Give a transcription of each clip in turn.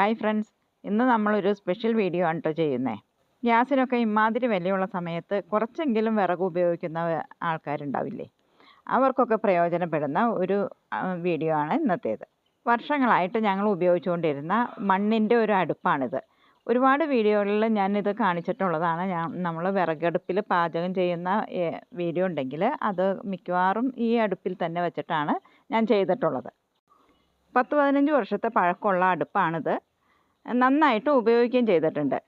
Hi friends. ഇന്ന് നമ്മളൊരു special video ആണ് കേട്ടോ ചെയ്യുന്നത് ഗ്യാസിനൊക്കെ ഇമാതിരി വിലയുള്ള സമയത്ത് കുറച്ചെങ്കിലും വിറക് ഉപയോഗിക്കുന്ന ആൾക്കാരുണ്ടാവില്ലേ? അവർക്കൊക്കെ പ്രയോജനപ്പെടുന്ന ഒരു വീഡിയോ ആണ് ഇന്നത്തേത്. വർഷങ്ങളായിട്ട് ഞങ്ങൾ ഉപയോഗിച്ചുകൊണ്ടിരുന്ന മണ്ണിന്റെ ഒരു അടുപ്പാണിത്. ഒരുപാട് വീഡിയോകളിൽ ഞാനിത് കാണിച്ചിട്ടുള്ളതാണ്. ഞാൻ നമ്മൾ വിറകടുപ്പിൽ പാചകം ചെയ്യുന്ന വീഡിയോ ഉണ്ടെങ്കിൽ അത് മിക്കവാറും ഈ അടുപ്പിൽ തന്നെ വെച്ചിട്ടാണ് ഞാൻ ചെയ്തിട്ടുള്ളത്. പത്ത് പതിനഞ്ച് വർഷത്തെ പഴക്കമുള്ള അടുപ്പാണിത്. നന്നായിട്ട് ഉപയോഗിക്കുകയും ചെയ്തിട്ടുണ്ട്.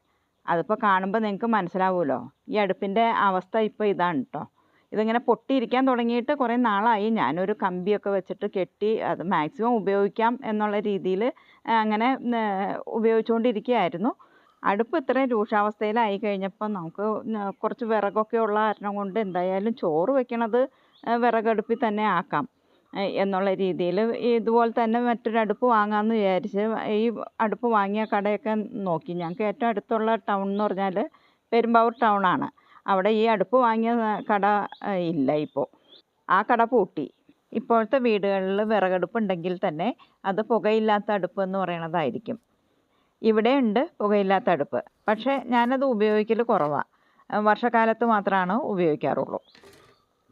അതിപ്പോൾ കാണുമ്പോൾ നിങ്ങൾക്ക് മനസ്സിലാവുമല്ലോ ഈ അടുപ്പിന്റെ അവസ്ഥ ഇപ്പോൾ ഇതാണ് കേട്ടോ ഇതിങ്ങനെ പൊട്ടിയിരിക്കാൻ തുടങ്ങിയിട്ട് കുറേ നാളായി. ഞാനൊരു കമ്പിയൊക്കെ വെച്ചിട്ട് കെട്ടി അത് മാക്സിമം ഉപയോഗിക്കാം എന്നുള്ള രീതിയിൽ അങ്ങനെ ഉപയോഗിച്ചുകൊണ്ടിരിക്കുകയായിരുന്നു അടുപ്പ് ഇത്രയും രൂക്ഷാവസ്ഥയിലായി കഴിഞ്ഞപ്പോൾ നമുക്ക് കുറച്ച് വിറകൊക്കെ ഉള്ള കാരണം കൊണ്ട് എന്തായാലും ചോറ് വെക്കണത് വിറകടുപ്പിൽ തന്നെ ആക്കാം. എന്നുള്ള രീതിയിൽ ഇതുപോലെ തന്നെ മറ്റൊരു അടുപ്പ് വാങ്ങാമെന്ന് വിചാരിച്ച് ഈ അടുപ്പ് വാങ്ങിയ കടയൊക്കെ നോക്കി. ഞങ്ങൾക്ക് ഏറ്റവും അടുത്തുള്ള ടൗൺ എന്ന് പറഞ്ഞാൽ പെരുമ്പാവൂർ ടൗൺ ആണ്. അവിടെ ഈ അടുപ്പ് വാങ്ങിയ കട ഇല്ല ഇപ്പോൾ. ആ കട പൂട്ടി. ഇപ്പോഴത്തെ വീടുകളിൽ വിറകടുപ്പ് ഉണ്ടെങ്കിൽ തന്നെ അത് പുകയില്ലാത്ത അടുപ്പ് എന്ന് പറയണതായിരിക്കും ഇവിടെ ഉണ്ട് പുകയില്ലാത്ത അടുപ്പ്. പക്ഷേ ഞാനത് ഉപയോഗിക്കൽ കുറവാണ്. വർഷക്കാലത്ത് മാത്രമാണ് ഉപയോഗിക്കാറുള്ളൂ.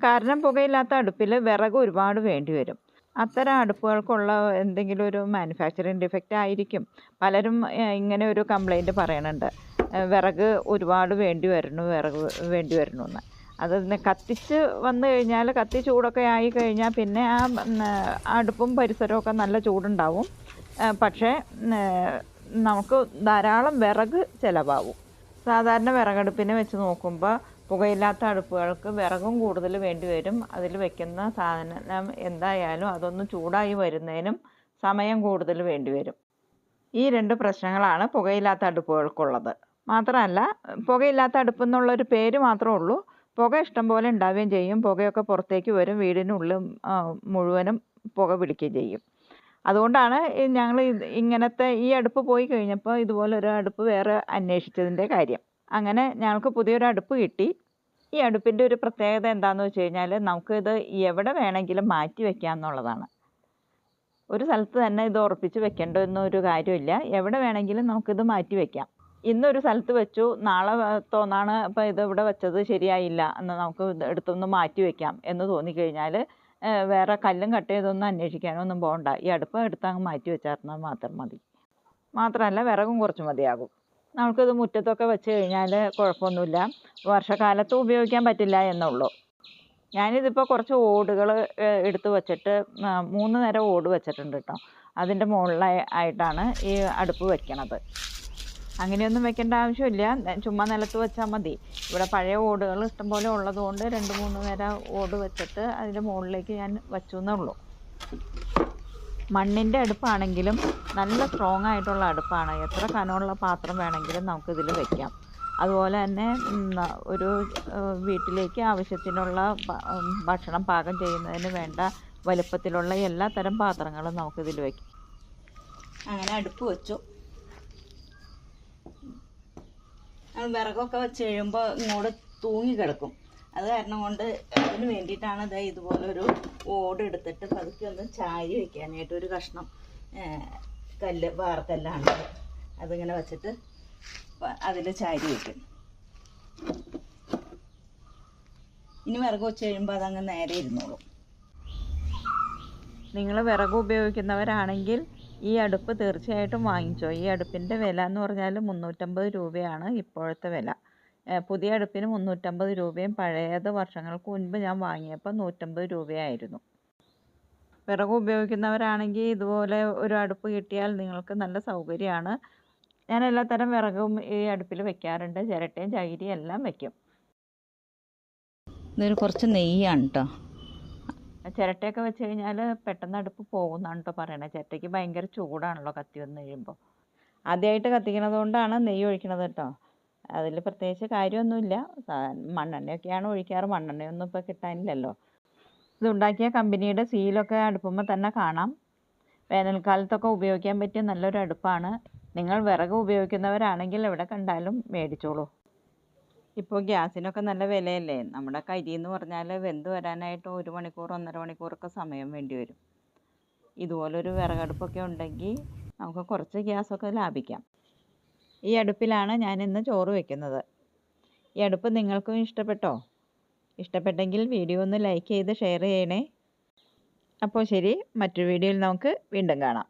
കാരണം പുകയില്ലാത്ത അടുപ്പിൽ വിറക് ഒരുപാട് വേണ്ടി വരും. അത്തരം അടുപ്പുകൾക്കുള്ള എന്തെങ്കിലും ഒരു മാനുഫാക്ചറിങ് ഡിഫക്റ്റ് ആയിരിക്കും. പലരും ഇങ്ങനെ ഒരു കംപ്ലൈന്റ് പറയണുണ്ട്. വിറക് ഒരുപാട് വേണ്ടി വരുന്നു വിറക് വേണ്ടി വരുന്നു എന്ന്. അത് കത്തിച്ച് വന്നു കഴിഞ്ഞാൽ കത്തി ചൂടൊക്കെ ആയി കഴിഞ്ഞാൽ പിന്നെ ആ അടുപ്പും പരിസരമൊക്കെ നല്ല ചൂടുണ്ടാവും. പക്ഷേ നമുക്ക് ധാരാളം വിറക് ചിലവാകും. സാധാരണ വിറകടുപ്പിനെ വെച്ച് നോക്കുമ്പോൾ പുകയില്ലാത്ത അടുപ്പുകൾക്ക് വിറകും കൂടുതൽ വേണ്ടി വരും. അതിൽ വയ്ക്കുന്ന സാധനം എന്തായാലും അതൊന്ന് ചൂടായി വരുന്നതിനും സമയം കൂടുതൽ വേണ്ടി വരും. ഈ രണ്ട് പ്രശ്നങ്ങളാണ് പുകയില്ലാത്ത അടുപ്പുകൾക്കുള്ളത്. മാത്രമല്ല പുകയില്ലാത്ത അടുപ്പ് എന്നുള്ളൊരു പേര് മാത്രമേ ഉള്ളൂ. പുക ഇഷ്ടം പോലെ ഉണ്ടാവുകയും ചെയ്യും. പുകയൊക്കെ പുറത്തേക്ക് വരും വീടിനുള്ളിൽ മുഴുവനും പുക പിടിക്കുകയും ചെയ്യും. അതുകൊണ്ടാണ് ഞങ്ങൾ ഇങ്ങനത്തെ ഈ അടുപ്പ് പോയി കഴിഞ്ഞപ്പോൾ ഇതുപോലൊരു അടുപ്പ് വേറെ അന്വേഷിച്ചതിന്റെ കാര്യം. അങ്ങനെ ഞങ്ങൾക്ക് പുതിയൊരു അടുപ്പ് കിട്ടി. ഈ അടുപ്പിന്റെ ഒരു പ്രത്യേകത എന്താണെന്ന് വെച്ച് കഴിഞ്ഞാൽ നമുക്കിത് എവിടെ വേണമെങ്കിലും മാറ്റി വയ്ക്കാം എന്നുള്ളതാണ്. ഒരു സ്ഥലത്ത് തന്നെ ഇത് ഉറപ്പിച്ച് വെക്കേണ്ട എന്നൊരു കാര്യമില്ല. എവിടെ വേണമെങ്കിലും നമുക്കിത് മാറ്റി വയ്ക്കാം ഇന്നൊരു സ്ഥലത്ത് വെച്ചു നാളെ തോന്നാണ് ഇപ്പോൾ ഇത് ഇവിടെ വെച്ചത് ശരിയായില്ല എന്ന് നമുക്ക് എടുത്തൊന്ന് മാറ്റി വയ്ക്കാം എന്ന് തോന്നിക്കഴിഞ്ഞാൽ വേറെ കല്ലും കട്ട് ചെയ്തൊന്നും അന്വേഷിക്കാനൊന്നും പോകണ്ട ഈ അടുപ്പ് എടുത്ത് അങ്ങ് മാറ്റി വെച്ചാൽ മാത്രം മതി. മാത്രമല്ല വിറകും കുറച്ച് മതിയാകും. നമുക്കിത് മുറ്റത്തൊക്കെ വെച്ച് കഴിഞ്ഞാൽ കുഴപ്പമൊന്നുമില്ല. വർഷക്കാലത്ത് ഉപയോഗിക്കാൻ പറ്റില്ല എന്നുള്ളൂ. ഞാനിതിപ്പോൾ കുറച്ച് ഓടുകൾ എടുത്ത് വെച്ചിട്ട് മൂന്ന് നേരം ഓട് വെച്ചിട്ടുണ്ട് കേട്ടോ അതിന്റെ മുകളിലായി ആയിട്ടാണ് ഈ അടുപ്പ് വെക്കണത്. അങ്ങനെയൊന്നും വെക്കേണ്ട ആവശ്യമില്ല. ചുമ്മാ നിലത്ത് വെച്ചാൽ മതി. ഇവിടെ പഴയ ഓടുകൾ ഇഷ്ടംപോലെ ഉള്ളതുകൊണ്ട് രണ്ട് മൂന്ന് നേരം ഓട് വെച്ചിട്ട് അതിന്റെ മുകളിലേക്ക് ഞാൻ വെച്ചു എന്നേ ഉള്ളൂ. മണ്ണിന്റെ അടുപ്പാണെങ്കിലും നല്ല സ്ട്രോങ് ആയിട്ടുള്ള അടുപ്പാണ്. എത്ര കനമുള്ള പാത്രം വേണമെങ്കിലും നമുക്കിതിൽ വെക്കാം. അതുപോലെ തന്നെ ഒരു വീട്ടിലേക്ക് ആവശ്യത്തിനുള്ള ഭക്ഷണം പാകം ചെയ്യുന്നതിന് വേണ്ട വലുപ്പത്തിലുള്ള എല്ലാ തരം പാത്രങ്ങളും നമുക്കിതിൽ വയ്ക്കാം അങ്ങനെ അടുപ്പ് വെച്ചു. വിറകൊക്കെ വെച്ച് കഴിയുമ്പോൾ ഇങ്ങോട്ട് തൂങ്ങി കിടക്കും അത് കാരണം കൊണ്ട് അതിന് വേണ്ടിയിട്ടാണ് ദേ ഇതുപോലൊരു ഓട് എടുത്തിട്ട് പതുക്കെ ഒന്ന് ചാരി വെക്കാനായിട്ട് ഒരു കഷ്ണം കല്ല് വാർക്കല്ലാണ് അത്. അതിങ്ങനെ വച്ചിട്ട് അതിൽ ചാരി വെക്കും. ഇനി വിറക് വെച്ച് കഴിയുമ്പോൾ അതങ്ങ് നേരെ ഇരുന്നോളും. നിങ്ങൾ വിറക് ഉപയോഗിക്കുന്നവരാണെങ്കിൽ ഈ അടുപ്പ് തീർച്ചയായിട്ടും വാങ്ങിച്ചോ. ഈ അടുപ്പിന്റെ വില എന്ന് പറഞ്ഞാൽ മുന്നൂറ്റമ്പത് രൂപയാണ് ഇപ്പോഴത്തെ വില. പുതിയ അടുപ്പിന് മുന്നൂറ്റമ്പത് രൂപയും പഴയത് വർഷങ്ങൾക്ക് മുൻപ് ഞാൻ വാങ്ങിയപ്പോൾ നൂറ്റമ്പത് രൂപയായിരുന്നു. വിറക് ഉപയോഗിക്കുന്നവരാണെങ്കിൽ ഇതുപോലെ ഒരു അടുപ്പ് കിട്ടിയാൽ നിങ്ങൾക്ക് നല്ല സൗകര്യമാണ്. ഞാൻ എല്ലാത്തരം വിറകും ഈ അടുപ്പിൽ വെക്കാറുണ്ട്. ചിരട്ടയും ചകിരിയും എല്ലാം വെക്കും. ഇതൊരു കുറച്ച് നെയ്യാണ് കേട്ടോ ചിരട്ടയൊക്കെ വെച്ച് കഴിഞ്ഞാൽ പെട്ടെന്ന് അടുപ്പ് പോകുന്നാണ് കേട്ടോ പറയണത് ചിരട്ടയ്ക്ക് ഭയങ്കര ചൂടാണല്ലോ കത്തി വന്ന് കഴിയുമ്പോൾ. ആദ്യമായിട്ട് കത്തിക്കണത് കൊണ്ടാണ് നെയ്യ് ഒഴിക്കണത് കേട്ടോ അതിൽ പ്രത്യേകിച്ച് കാര്യമൊന്നുമില്ല. മണ്ണെണ്ണയൊക്കെയാണ് ഒഴിക്കാറ്. മണ്ണെണ്ണയൊന്നും ഇപ്പോൾ കിട്ടാനില്ലല്ലോ. ഇത് ഉണ്ടാക്കിയ കമ്പനിയുടെ സീലൊക്കെ അടുപ്പുമ്പോൾ തന്നെ കാണാം. വേനൽക്കാലത്തൊക്കെ ഉപയോഗിക്കാൻ പറ്റിയ നല്ലൊരു അടുപ്പാണ്. നിങ്ങൾ വിറക് ഉപയോഗിക്കുന്നവരാണെങ്കിൽ എവിടെ കണ്ടാലും മേടിച്ചോളൂ. ഇപ്പോൾ ഗ്യാസിനൊക്കെ നല്ല വിലയല്ലേ? നമ്മുടെ കരി എന്ന് പറഞ്ഞാൽ വെന്ത് വരാനായിട്ട് ഒരു മണിക്കൂർ ഒന്നര മണിക്കൂറൊക്കെ സമയം വേണ്ടി വരും. ഇതുപോലൊരു വിറകടുപ്പൊക്കെ ഉണ്ടെങ്കിൽ നമുക്ക് കുറച്ച് ഗ്യാസൊക്കെ ലാഭിക്കാം. ഈ അടുപ്പിലാണ് ഞാൻ ഇന്ന് ചോറ് വെക്കുന്നത്. ഈ അടുപ്പ് നിങ്ങൾക്കും ഇഷ്ടപ്പെട്ടോ? ഇഷ്ടപ്പെട്ടെങ്കിൽ വീഡിയോ ഒന്ന് ലൈക്ക് ചെയ്ത് ഷെയർ ചെയ്യണേ. അപ്പോൾ ശരി മറ്റൊരു വീഡിയോയിൽ നമുക്ക് വീണ്ടും കാണാം.